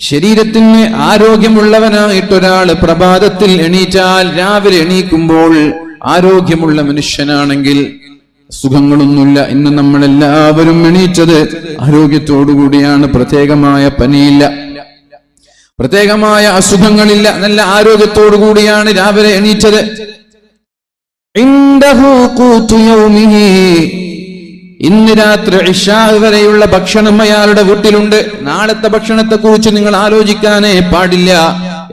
ശരീരത്തിന് ആരോഗ്യമുള്ളവനായിട്ടൊരാൾ പ്രഭാതത്തിൽ എണീറ്റാൽ രാവിലെ എണീക്കുമ്പോൾ ആരോഗ്യമുള്ള മനുഷ്യനാണെങ്കിൽ സുഖങ്ങളൊന്നുമില്ല. ഇന്ന് നമ്മളെല്ലാവരും എണീറ്റത് ആരോഗ്യത്തോടുകൂടിയാണ്. പ്രത്യേകമായ പനിയില്ല. പ്രത്യേകമായ അസുഖങ്ങളില്ല. നല്ല ആരോഗ്യത്തോടു കൂടിയാണ് രാവിലെ എണീറ്റത്. ഇന്ന് രാത്രി ഇഷാ വരെയുള്ള ഭക്ഷണം അയാളുടെ വീട്ടിലുണ്ട്. നാളത്തെ ഭക്ഷണത്തെ കുറിച്ച് നിങ്ങൾ ആലോചിക്കാനേ പാടില്ല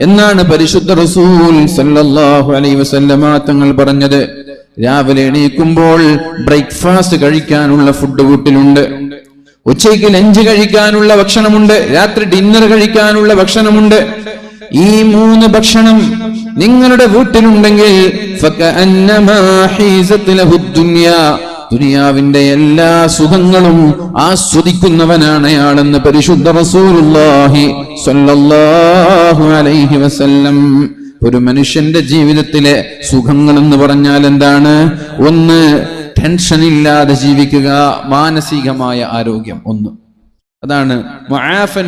എന്നാണ് പരിശുദ്ധ റസൂൽ സല്ലല്ലാഹു അലൈഹി വസല്ലമ തങ്ങൾ പറഞ്ഞത്. രാവിലെ എണീക്കുമ്പോൾ ബ്രേക്ക്ഫാസ്റ്റ് കഴിക്കാനുള്ള ഫുഡ് വീട്ടിലുണ്ട്. ഉച്ചയ്ക്ക് ലഞ്ച് കഴിക്കാനുള്ള ഭക്ഷണമുണ്ട്. രാത്രി ഡിന്നർ കഴിക്കാനുള്ള ഭക്ഷണമുണ്ട്. ഈ മൂന്ന് ഭക്ഷണം നിങ്ങളുടെ വീട്ടിലുണ്ടെങ്കിൽ ദുനിയാവിന്റെ എല്ലാ സുഖങ്ങളും ആസ്വദിക്കുന്നവനാണ് അയാളെന്ന് പരിശുദ്ധ റസൂലുള്ളാഹി സ്വല്ലല്ലാഹു അലൈഹി വസല്ലം. ഒരു മനുഷ്യന്റെ ജീവിതത്തിലെ സുഖങ്ങൾ എന്ന് പറഞ്ഞാൽ എന്താണ്? ഒന്ന് ടെൻഷൻ ഇല്ലാതെ ജീവിക്കുക മാനസികമായ ആരോഗ്യം. ഒന്ന്. അതാണ്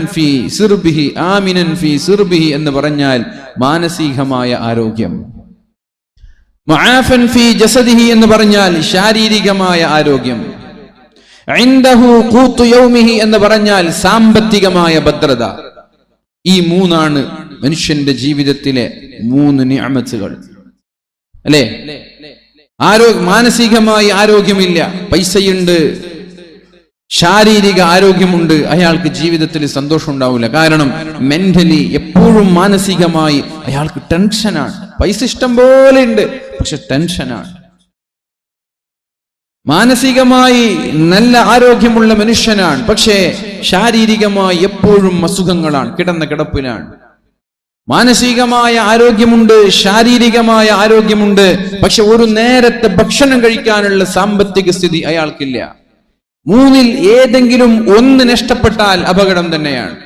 ഫി സിർബിഹി ആമിനൻ ഫി സിർബിഹി എന്ന് പറഞ്ഞാൽ മാനസികമായ ആരോഗ്യം. മുആഫൻ ഫി ജസദിഹി എന്ന് പറഞ്ഞാൽ ശാരീരികമായ ആരോഗ്യം. എന്ന് പറഞ്ഞാൽ സാമ്പത്തികമായ ഭദ്രത. ഈ മൂന്നാണ് മനുഷ്യന്റെ ജീവിതത്തിലെ മൂന്ന് നിഅമത്തുകൾ. അല്ലേ? ആരോഗ്യ മാനസികമായി ആരോഗ്യമില്ല. പൈസയുണ്ട്. ശാരീരിക ആരോഗ്യമുണ്ട്. അയാൾക്ക് ജീവിതത്തിൽ സന്തോഷം ഉണ്ടാവില്ല കാരണം മെന്റലി എപ്പോഴും മാനസികമായി അയാൾക്ക് ടെൻഷനാണ്. പൈസ ഇഷ്ടം പോലെ ഉണ്ട് പക്ഷെ ടെൻഷനാണ് മാനസികമായി നല്ല ആരോഗ്യമുള്ള മനുഷ്യനാണ് പക്ഷേ ശാരീരികമായി എപ്പോഴും അസുഖങ്ങളാണ് കിടന്ന കിടപ്പിലാണ്. മാനസികമായ ആരോഗ്യമുണ്ട് ശാരീരികമായ ആരോഗ്യമുണ്ട് പക്ഷെ ഒരു നേരത്തെ ഭക്ഷണം കഴിക്കാനുള്ള സാമ്പത്തിക സ്ഥിതി അയാൾക്കില്ല. മൂന്നിൽ ഏതെങ്കിലും ഒന്ന് നഷ്ടപ്പെട്ടാൽ അപകടം തന്നെയാണ്.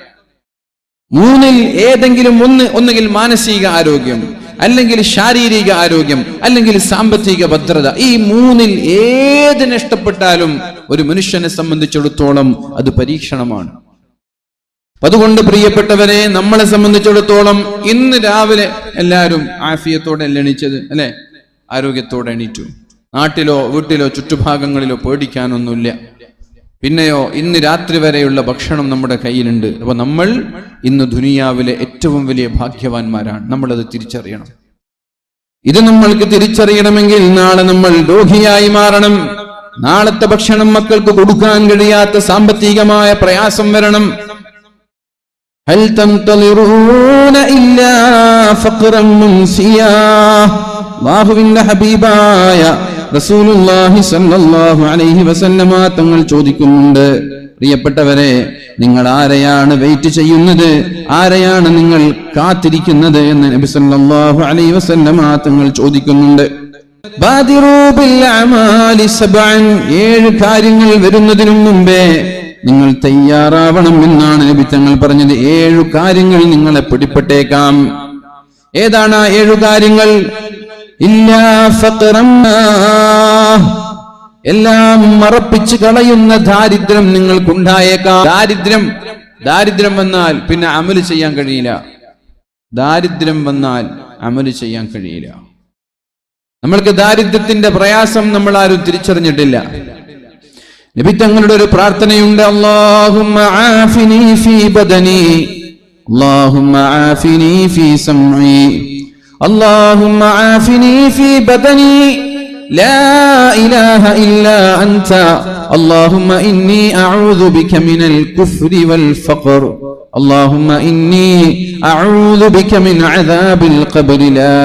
മൂന്നിൽ ഏതെങ്കിലും ഒന്ന് ഒന്നുകിൽ മാനസിക ആരോഗ്യം. അല്ലെങ്കിൽ ശാരീരിക ആരോഗ്യം അല്ലെങ്കിൽ സാമ്പത്തിക ഭദ്രത ഈ മൂന്നിൽ ഏത് നഷ്ടപ്പെട്ടാലും ഒരു മനുഷ്യനെ സംബന്ധിച്ചിടത്തോളം അത് പരീക്ഷണമാണ്. അതുകൊണ്ട് പ്രിയപ്പെട്ടവരെ നമ്മളെ സംബന്ധിച്ചിടത്തോളം ഇന്ന് രാവിലെ എല്ലാവരും ആഫിയത്തോടെ എണീച്ചത് അല്ലെ? ആരോഗ്യത്തോടെ എണീറ്റു. നാട്ടിലോ വീട്ടിലോ ചുറ്റുഭാഗങ്ങളിലോ പേടിക്കാനൊന്നുമില്ല. പിന്നെയോ ഇന്ന് രാത്രി വരെയുള്ള ഭക്ഷണം നമ്മുടെ കയ്യിലുണ്ട്. അപ്പോൾ നമ്മൾ ഇന്ന് ദുനിയാവിലെ ഏറ്റവും വലിയ ഭാഗ്യവാന്മാരാണ്. നമ്മളത് തിരിച്ചറിയണം. ഇത് നമ്മൾക്ക് തിരിച്ചറിയണമെങ്കിൽ നാളെ നമ്മൾ രോഗിയായി മാറണം. നാളത്തെ ഭക്ഷണം മക്കൾക്ക് കൊടുക്കാൻ കഴിയാത്ത സാമ്പത്തികമായ പ്രയാസം വരണം. വാഹുവിന്റെ ഹബീബായ സല്ലല്ലാഹു അലൈഹി വസല്ലമ തങ്ങൾ ചോദിക്കുന്നുണ്ട്. പ്രിയപ്പെട്ടവരെ നിങ്ങൾ ആരെയാണ് വെയിറ്റ് ചെയ്യുന്നത്? ആരെയാണ് നിങ്ങൾ കാത്തിരിക്കുന്നത് എന്ന് നബി സല്ലല്ലാഹു അലൈഹി വസല്ലമ തങ്ങൾ ചോദിക്കുന്നുണ്ട്. ഏഴ് കാര്യങ്ങൾ വരുന്നതിനും മുമ്പേ നിങ്ങൾ തയ്യാറാവണം എന്നാണ് നബി തങ്ങൾ പറഞ്ഞത്. ഏഴു കാര്യങ്ങൾ നിങ്ങളെ പിടിപ്പെട്ടേക്കാം. ഏതാണ് ആ ഏഴു കാര്യങ്ങൾ? എല്ലാം മറപ്പിച്ച് കളയുന്ന ദാരിദ്ര്യം നിങ്ങൾക്കുണ്ടായേക്കാം. ദാരിദ്ര്യം ദാരിദ്ര്യം വന്നാൽ പിന്നെ അമൽ ചെയ്യാൻ കഴിയില്ല. ദാരിദ്ര്യം വന്നാൽ അമൽ ചെയ്യാൻ കഴിയില്ല. നമ്മൾക്ക് ദാരിദ്ര്യത്തിന്റെ പ്രയാസം നമ്മൾ ആരും തിരിച്ചറിഞ്ഞിട്ടില്ല. നബി തങ്ങളുടെ ഒരു പ്രാർത്ഥനയുണ്ട്. അല്ലാഹുമ്മ ആഫിനി ഫീ ബദനി. ആഫിനി ഫീ അല്ലാഹുമ്മ ആഫിനി ഫീ ബദനി لا إله إلا أنت اللهم إني أعوذ بك من الكفر والفقر اللهم إني أعوذ بك من عذاب القبر لا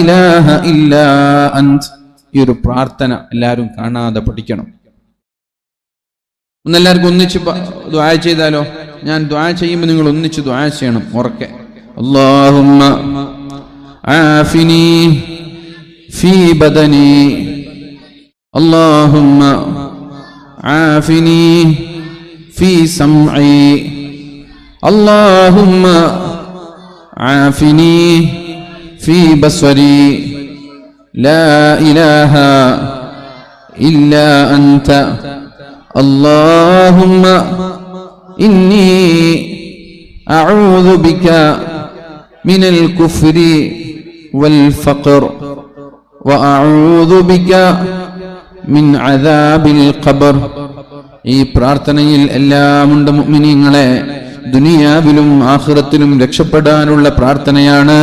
إله إلا أنت ഈ ഒരു പ്രാർത്ഥന എല്ലാവരും കാണാതെ പഠിക്കണം ഒന്ന് എല്ലാവർക്കും ഒന്നിച്ച് ദ്വാ ചെയ്താലോ ഞാൻ ദ്വാ ചെയ്യുമ്പോൾ നിങ്ങൾ ഒന്നിച്ച് ദ്വാ ചെയ്യണം ഉറക്കെ അല്ലാഹുമ്മ عافني في بدني اللهم عافني في سمعي اللهم عافني في بصري لا إله إلا أنت اللهم إني أعوذ بك من الكفر والفقر وأعوذ بك من عذاب القبر ഈ പ്രാർത്ഥനയിൽ എല്ലാമുണ്ട് മുഅ്മിനീങ്ങളെ ദുനിയാവിലും ആഖിറത്തിലും രക്ഷപ്പെടാനുള്ള പ്രാർത്ഥനയാണ്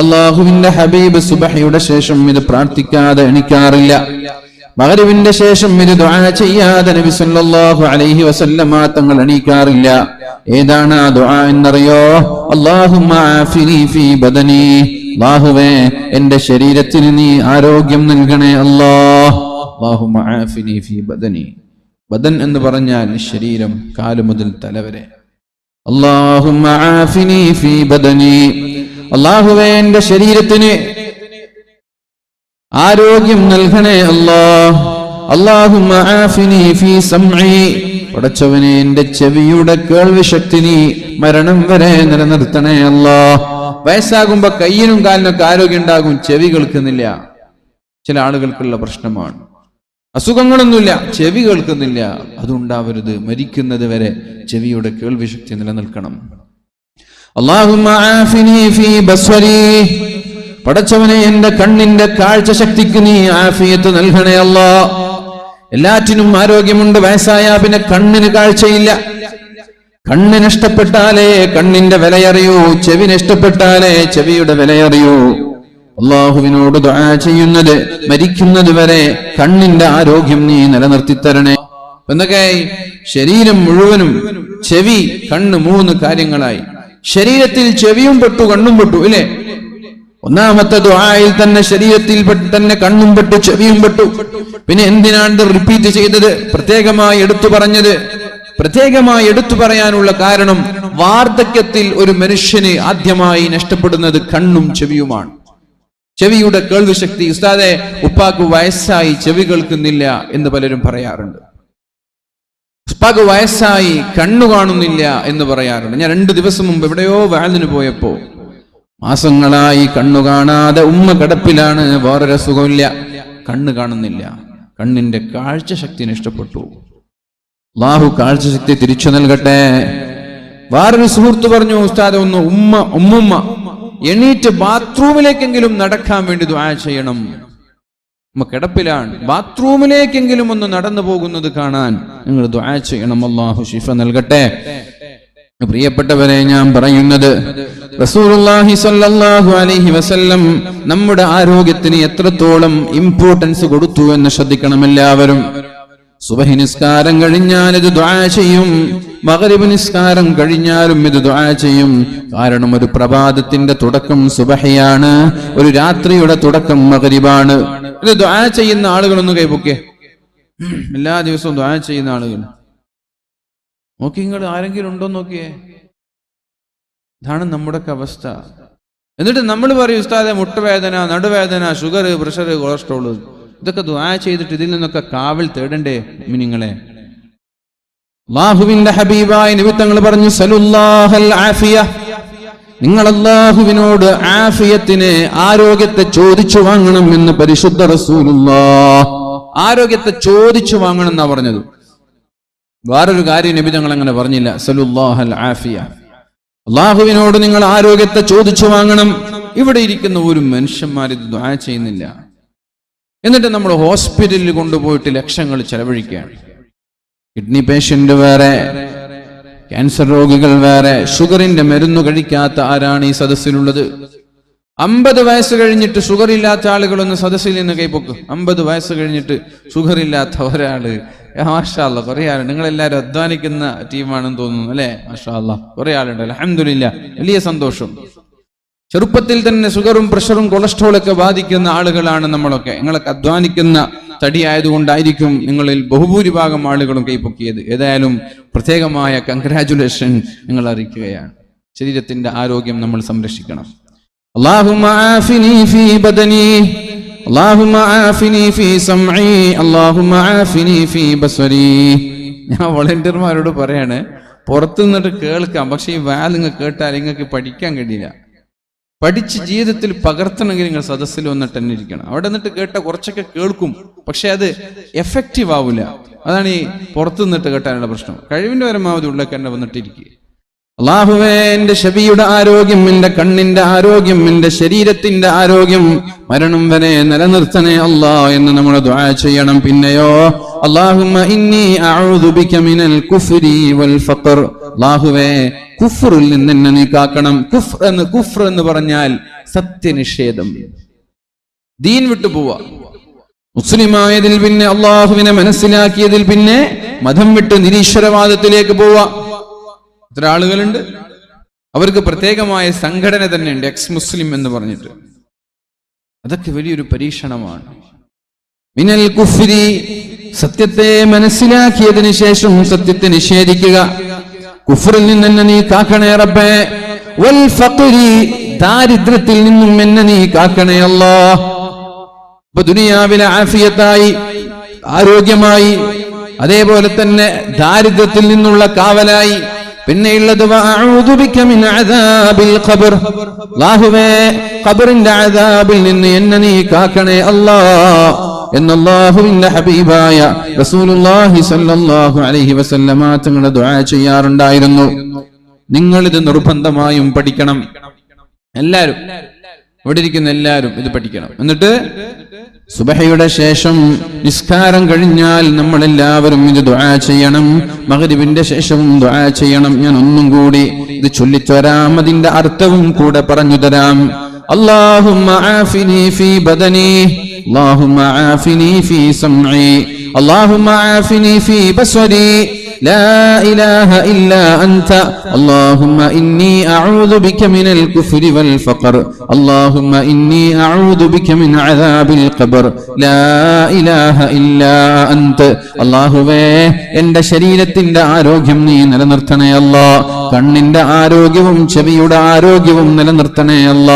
അള്ളാഹുവിന്റെ ഹബീബ് സുബഹയുടെ ശേഷം ഇത് പ്രാർത്ഥിക്കാതെ എണിക്കാറില്ല മകരിവിന്റെ ശേഷം ഇത് ദുആ ചെയ്യാതെ നബി സല്ലല്ലാഹു അലൈഹി വസല്ലമ തങ്ങൾ എണീക്കാറില്ല ഏതാണ് ആ ദുആ എന്നറിയോ അല്ലാഹുമ്മ ആഫിനി ഫീ ബദനി അല്ലാഹുവേ എന്റെ ശരീരത്തിന് നീ ആരോഗ്യം നൽകണേ ആഫിനി ഫീ ബദനി. ബദൻ എന്ന് പറഞ്ഞാൽ ശരീരം കാലു മുതൽ തലവരെ അല്ലാഹുമ്മ ആഫിനി ഫീ ബദനി. അല്ലാഹുവേ എന്റെ ശരീരത്തിന് ആരോഗ്യം നൽകണേ അല്ലാ. അല്ലാഹുമ്മ ആഫിനി ഫീ സംഇ പടച്ചവനെ എന്റെ ചെവിയുടെ കേൾവി ശക്തി നീ മരണം വരെ നിലനിർത്തണേ അല്ലാ. വയസ്സാകുമ്പോ കയ്യിനും കാലിനൊക്കെ ആരോഗ്യം ഉണ്ടാകും ചെവി കേൾക്കുന്നില്ല. ചില ആളുകൾക്കുള്ള പ്രശ്നമാണ്. അസുഖങ്ങളൊന്നുമില്ല ചെവി കേൾക്കുന്നില്ല. അതുണ്ടാവരുത്. മരിക്കുന്നത് വരെ ചെവിയുടെ കേൾവി ശക്തി നിലനിൽക്കണം പടച്ചവനെ എന്റെ കണ്ണിന്റെ കാഴ്ച ശക്തിക്ക് നീ ആഫിയത്ത് നൽകണേ അല്ലാ എല്ലാറ്റിനും ആരോഗ്യമുണ്ട് വയസ്സായ പിന്നെ കണ്ണിന് കാഴ്ചയില്ല. കണ്ണ് നഷ്ടപ്പെട്ടാലേ കണ്ണിന്റെ വിലയറിയൂ ചെവി നഷ്ടപ്പെട്ടാലേ ചെവിയുടെ വിലയറിയൂ. അള്ളാഹുവിനോട് ദുആ ചെയ്യുന്നത് മരിക്കുന്നത് വരെ കണ്ണിന്റെ ആരോഗ്യം നീ നിലനിർത്തി തരണേ എന്തൊക്കെ ശരീരം മുഴുവനും ചെവി കണ്ണ് മൂന്ന് കാര്യങ്ങളായി. ശരീരത്തിൽ ചെവിയും പെട്ടു കണ്ണും പെട്ടു ഇല്ലേ? ഒന്നാമത്തെ ദുആയിൽ തന്നെ ശരീരത്തിൽ തന്നെ കണ്ണും പെട്ടു ചെവിയും പെട്ടു. പിന്നെ എന്തിനാണ്ട് റിപ്പീറ്റ് ചെയ്തത്? പ്രത്യേകമായി എടുത്തു പറഞ്ഞത് പ്രത്യേകമായി എടുത്തു പറയാനുള്ള കാരണം വാർദ്ധക്യത്തിൽ ഒരു മനുഷ്യന് ആദ്യമായി നഷ്ടപ്പെടുന്നത് കണ്ണും ചെവിയുമാണ്. ചെവിയുടെ കേൾവി ശക്തി ഉസ്താദെ ഉപ്പാക്ക് വയസ്സായി ചെവി കേൾക്കുന്നില്ല എന്ന് പലരും പറയാറുണ്ട്. ഉപ്പാക്ക് വയസ്സായി കണ്ണു കാണുന്നില്ല എന്ന് പറയാറുണ്ട്. ഞാൻ രണ്ടു ദിവസം മുമ്പ് എവിടെയോ വാലിന് പോയപ്പോ മാസങ്ങളായി കണ്ണു കാണാതെ ഉമ്മ കിടപ്പിലാണ് വേറൊരു സുഖമില്ല കണ്ണ് കാണുന്നില്ല. കണ്ണിന്റെ കാഴ്ച ശക്തി നഷ്ടപ്പെട്ടു. അള്ളാഹു കാഴ്ചശക്തി തിരിച്ചു നൽകട്ടെ. വേറൊരു സുഹൃത്ത് പറഞ്ഞു ഉസ്താദ് ഒന്ന് ഉമ്മ ഉമ്മുമ്മ എണീറ്റ് ബാത്റൂമിലേക്കെങ്കിലും നടക്കാൻ വേണ്ടി ദ്വാ ചെയ്യണം. ഉമ്മ കിടപ്പിലാണ്. ബാത്റൂമിലേക്കെങ്കിലും ഒന്ന് നടന്നു പോകുന്നത് കാണാൻ നിങ്ങൾ ദ്വാ ചെയ്യണം. അള്ളാഹു ഷിഫ നൽകട്ടെ. പ്രിയപ്പെട്ടവരെ ഞാൻ പറയുന്നത് റസൂലുള്ളാഹി സ്വല്ലല്ലാഹു അലൈഹി വസല്ലം നമ്മുടെ ആരോഗ്യത്തിന് എത്രത്തോളം ഇമ്പോർട്ടൻസ് കൊടുത്തു എന്ന് ശ്രദ്ധിക്കണം എല്ലാവരും. സുബഹി നിസ്കാരം കഴിഞ്ഞാൽ ഇത് ദ്വാ ചെയ്യും. മഗ്രിബ് നിസ്കാരം കഴിഞ്ഞാലും ഇത് ദ്വാ ചെയ്യും. കാരണം ഒരു പ്രഭാതത്തിന്റെ തുടക്കം സുബഹയാണ്. ഒരു രാത്രിയുടെ തുടക്കം മഗ്രിബാണ്. ഇത് ദ്വാ ചെയ്യുന്ന ആളുകളൊന്ന് കൈപൊക്കെ എല്ലാ ദിവസവും ദ്വാ ചെയ്യുന്ന ആളുകൾ. നോക്കി നിങ്ങൾ ആരെങ്കിലും ഉണ്ടോ നോക്കിയേ. ഇതാണ് നമ്മുടെ അവസ്ഥ. എന്നിട്ട് നമ്മൾ പറയും ഉസ്താദെ മുട്ടുവേദന നടുവേദന ഷുഗർ പ്രഷർ കൊളസ്ട്രോൾ ഇതൊക്കെ ദുആ ചെയ്തിട്ട് ഇതിൽ നിന്നൊക്കെ കാവൽ തേടണ്ടേ മിനിങ്ങളെ? അള്ളാഹുവിന്റെ ഹബീബായ നിമിത്തങ്ങൾ പറഞ്ഞു സലുല്ലാഹൽ ആഫിയ നിങ്ങൾ അള്ളാഹുവിനോട് ആഫിയത്തിനെ ആരോഗ്യത്തെ ചോദിച്ചു വാങ്ങണം എന്ന് പരിശുദ്ധ റസൂലുള്ളാ ആരോഗ്യത്തെ ചോദിച്ചു വാങ്ങണം എന്നാ പറഞ്ഞത്. വേറൊരു കാര്യം നബി തങ്ങൾ അങ്ങനെ പറഞ്ഞില്ല സലുല്ലാഹൽ ആഫിയ അള്ളാഹുവിനോട് നിങ്ങൾ ആരോഗ്യത്തെ ചോദിച്ചു വാങ്ങണം. ഇവിടെ ഇരിക്കുന്ന ഒരു മനുഷ്യന്മാർ ഇത് ദ്വാ ചെയ്യുന്നില്ല. എന്നിട്ട് നമ്മൾ ഹോസ്പിറ്റലിൽ കൊണ്ടുപോയിട്ട് ലക്ഷങ്ങൾ ചെലവഴിക്കുകയാണ്. കിഡ്നി പേഷ്യന്റ് വേറെ ക്യാൻസർ രോഗികൾ വേറെ ഷുഗറിന്റെ മരുന്ന് കഴിക്കാത്ത ആരാണ് ഈ സദസ്സിലുള്ളത്? അമ്പത് വയസ്സ് കഴിഞ്ഞിട്ട് ഷുഗർ ഇല്ലാത്ത ആളുകളൊന്ന് സദസ്സിൽ നിന്ന് കൈപ്പൊക്കും. അമ്പത് വയസ്സ് കഴിഞ്ഞിട്ട് ഷുഗർ ഇല്ലാത്ത ഒരാൾ മാഷാല്ല കുറെ നിങ്ങൾ എല്ലാവരും അധ്വാനിക്കുന്ന ടീമാണെന്ന് തോന്നുന്നു അല്ലേ? മാഷാല്ല കുറെ ആളുണ്ട്. അലഹമില്ല വലിയ സന്തോഷം. ചെറുപ്പത്തിൽ തന്നെ ഷുഗറും പ്രഷറും കൊളസ്ട്രോളൊക്കെ ബാധിക്കുന്ന ആളുകളാണ് നമ്മളൊക്കെ. നിങ്ങളൊക്കെ അധ്വാനിക്കുന്ന തടിയായതുകൊണ്ടായിരിക്കും നിങ്ങളിൽ ബഹുഭൂരിഭാഗം ആളുകളും കൈപ്പൊക്കിയത് ഏതായാലും പ്രത്യേകമായ കൺഗ്രാചുലേഷൻ നിങ്ങൾ അറിയിക്കുകയാണ്. ശരീരത്തിന്റെ ആരോഗ്യം നമ്മൾ സംരക്ഷിക്കണം. ഞാൻ വളണ്ടിയർമാരോട് പറയാണ് പുറത്തു നിന്നിട്ട് കേൾക്കാം പക്ഷെ ഈ വാൽ നിങ്ങൾ കേട്ടാൽ നിങ്ങൾക്ക് പഠിക്കാൻ കഴിയില്ല. പഠിച്ച് ജീവിതത്തിൽ പകർത്തണമെങ്കിൽ നിങ്ങൾ സദസ്സിൽ വന്നിട്ട് തന്നെ ഇരിക്കണം. അവിടെ നിന്നിട്ട് കേട്ട കുറച്ചൊക്കെ കേൾക്കും. പക്ഷെ അത് എഫക്റ്റീവ് ആവില്ല അതാണ് ഈ പുറത്തു നിന്നിട്ട് കേട്ടാനുള്ള പ്രശ്നം. കഴിവിന്റെ പരമാവധി ഉള്ളിലേക്ക് തന്നെ വന്നിട്ടിരിക്കുക അള്ളാഹുവേ എന്റെ ഷബിയുടെ ആരോഗ്യം എന്റെ കണ്ണിന്റെ ആരോഗ്യം എന്റെ ശരീരത്തിന്റെ ആരോഗ്യം മരണം വരെ നിലനിർത്തണേ അല്ലാ എന്ന് നമ്മൾ ദുആ ചെയ്യണം. പിന്നെയോ അള്ളാഹുമ്മ ഇന്നി അഊദു ബിക മിനൽ കുഫ്രി വൽ ഫഖർ. അള്ളാഹുവേ കുഫറിൽ നിന്ന് എന്നെ നീ കാക്കണം. കുഫ്ർ എന്ന് കുഫർ എന്ന് പറഞ്ഞാൽ സത്യനിഷേധം. ദീൻ വിട്ടു പോവാ. മുസ്ലിമായതിൽ പിന്നെ അള്ളാഹുവിനെ മനസ്സിലാക്കിയതിൽ പിന്നെ മതം വിട്ട് നിരീശ്വരവാദത്തിലേക്ക് പോവാ. ഇത്ര ആളുകളുണ്ട്? അവർക്ക് പ്രത്യേകമായ സംഘടന തന്നെയുണ്ട് എക്സ് മുസ്ലിം എന്ന് പറഞ്ഞിട്ട്. അതൊക്കെ വലിയൊരു പരീക്ഷണമാണ്. മിനൽ കുഫ്രി സത്യത്തെ മനസ്സിലാക്കിയതിനു ശേഷം സത്യത്തെ നിഷേധിക്കുക. കുഫറിൽ നിന്ന് എന്നെ നീ കാക്കണേ റബ്ബേ. വൽ ഫഖ്രി ദാരിദ്ര്യത്തിൽ നിന്നും എന്നെ നീ കാക്കണേ അല്ലാ. ഇപ്പൊ ദുനിയാവിലെ ആഫിയത്തായി ആരോഗ്യമായി അതേപോലെ തന്നെ ദാരിദ്ര്യത്തിൽ നിന്നുള്ള കാവലായി. പിന്നെയുള്ളത് ഖബറിന്റെ അദാബിൽ നിന്ന് എന്നെ നീ കാക്കണേ അല്ലാ. എന്നല്ലാഹുവിന്റെ ഹബീബായ റസൂലുല്ലാഹി സല്ലല്ലാഹു അലൈഹി വസല്ലമ തങ്ങളെ ദുആ ചെയ്യാറുണ്ടായിരുന്നു. നിങ്ങൾ ഇത് നിർബന്ധമായും പഠിക്കണം. എല്ലാവരും ഇവിടെ ഇരിക്കുന്ന എല്ലാവരും ഇത് പഠിക്കണം. എന്നിട്ട് സുബഹയുടെ ശേഷം നിസ്കാരം കഴിഞ്ഞാൽ നമ്മൾ എല്ലാവരും ഇത് ദുആ ചെയ്യണം. മകരുവിന്റെ ശേഷവും ദുആ ചെയ്യണം. ഞാൻ ഒന്നും കൂടി ഇത് ചൊല്ലിത്തരാം. അതിന്റെ അർത്ഥവും കൂടെ പറഞ്ഞു തരാം. അള്ളാഹു ഫീ اللهم عافني في سمعي اللهم عافني في بصري لا إله إلا أنت اللهم إني أعوذ بك من الكفر والفقر اللهم إني أعوذ بك من عذاب القبر لا إله إلا أنت അള്ളാഹുവേ എന്റെ ശരീരത്തിന്റെ ആരോഗ്യം നീ നിലനിർത്തണേ അല്ല കണ്ണിന്റെ ആരോഗ്യവും ചെവിയുടെ ആരോഗ്യവും നിലനിർത്തണേ അല്ല.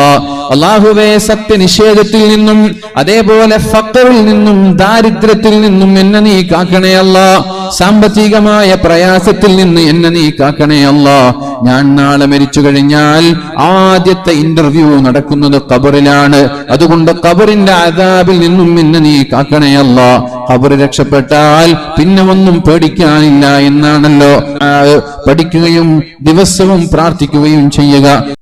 അള്ളാഹുവേ സത്യനിഷേധത്തിൽ നിന്നും അതേപോലെ ഫക്കറിൽ നിന്നും ദാരിദ്ര്യത്തിൽ നിന്നും എന്നെ നീ കാക്കണേ അല്ല. സാമ്പത്തികമായ പ്രയാസത്തിൽ നിന്ന് എന്നെ നീ കാക്കണേ അല്ല. ഞാൻ നാളെ മരിച്ചു കഴിഞ്ഞാൽ ആദ്യത്തെ ഇന്റർവ്യൂ നടക്കുന്നത് കബറിലാണ് അതുകൊണ്ട് കബറിന്റെ അതാബിൽ നിന്നും എന്നെ നീ കാക്കണയല്ല കബറ് രക്ഷപ്പെട്ടാൽ പിന്നെ ഒന്നും പേടിക്കാനില്ല എന്നാണല്ലോ. പഠിക്കുകയും ദിവസവും പ്രാർത്ഥിക്കുകയും ചെയ്യുക.